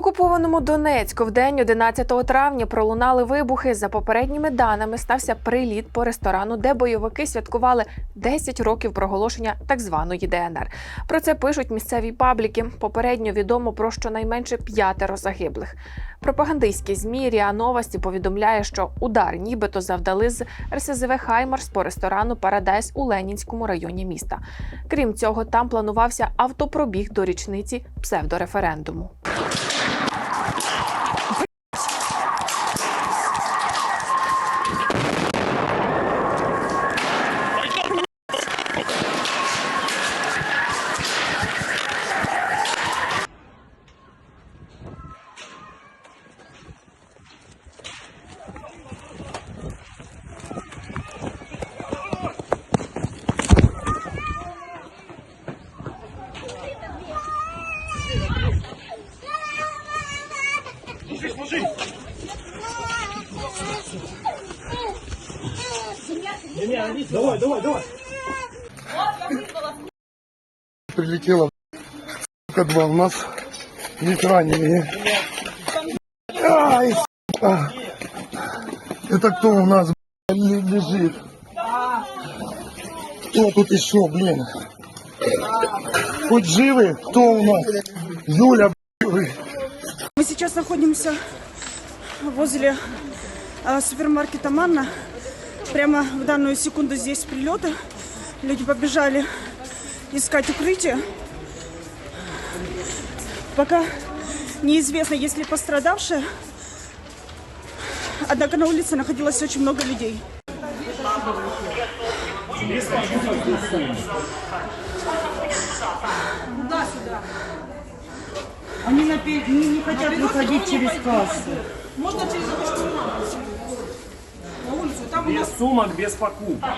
окупованому Донецьку в день 11 травня пролунали вибухи. За попередніми даними стався приліт по ресторану, де бойовики святкували 10 років проголошення так званої ДНР. Про це пишуть місцеві пабліки. Попередньо відомо про щонайменше п'ятеро загиблих. Пропагандистські змі РІА Новості повідомляє, що удар нібито завдали з РСЗВ Хаймарс по ресторану Парадайс у Ленінському районі міста. Крім цього, там планувався автопробіг до річниці псевдореферендуму. Давай, давай, давай. прилетело сука, два у нас есть раненые. Ай, сука. Это кто у нас бля, лежит? Кто тут еще, блин? Хоть живы? Кто у нас? Юля, блин. Мы сейчас находимся возле э, супермаркета Манна. Прямо в данную секунду здесь прилеты. Люди побежали искать укрытие. Пока неизвестно, есть ли пострадавшие. Однако на улице находилось очень много людей. Они напи- не, не хотят выходить через кассу. Без сумок, без покупок.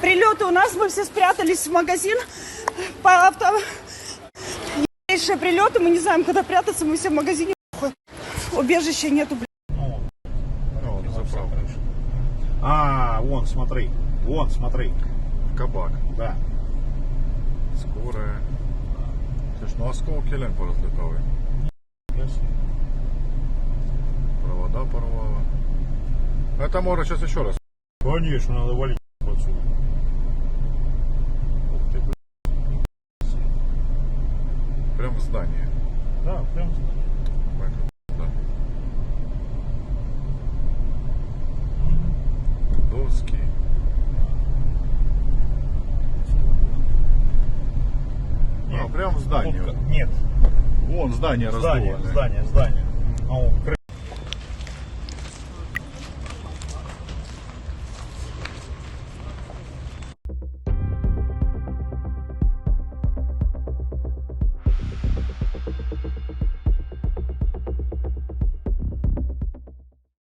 Прилеты у нас, мы все спрятались в магазин. По авто... Есть прилеты, мы не знаем, куда прятаться, мы все в магазине. Убежища нету, блин. А, вон, смотри. Вон, смотри. Кабак. Да. Це ж ну осколки лен порозлітали. Провода порвало. Это можно сейчас еще раз. Конечно, надо валить отсюда. Прям в здание. Да, прям Майка, да. Доски. А, прям в здание. Нет. Вон здание Здание, раздолбанное. здание, здание. А он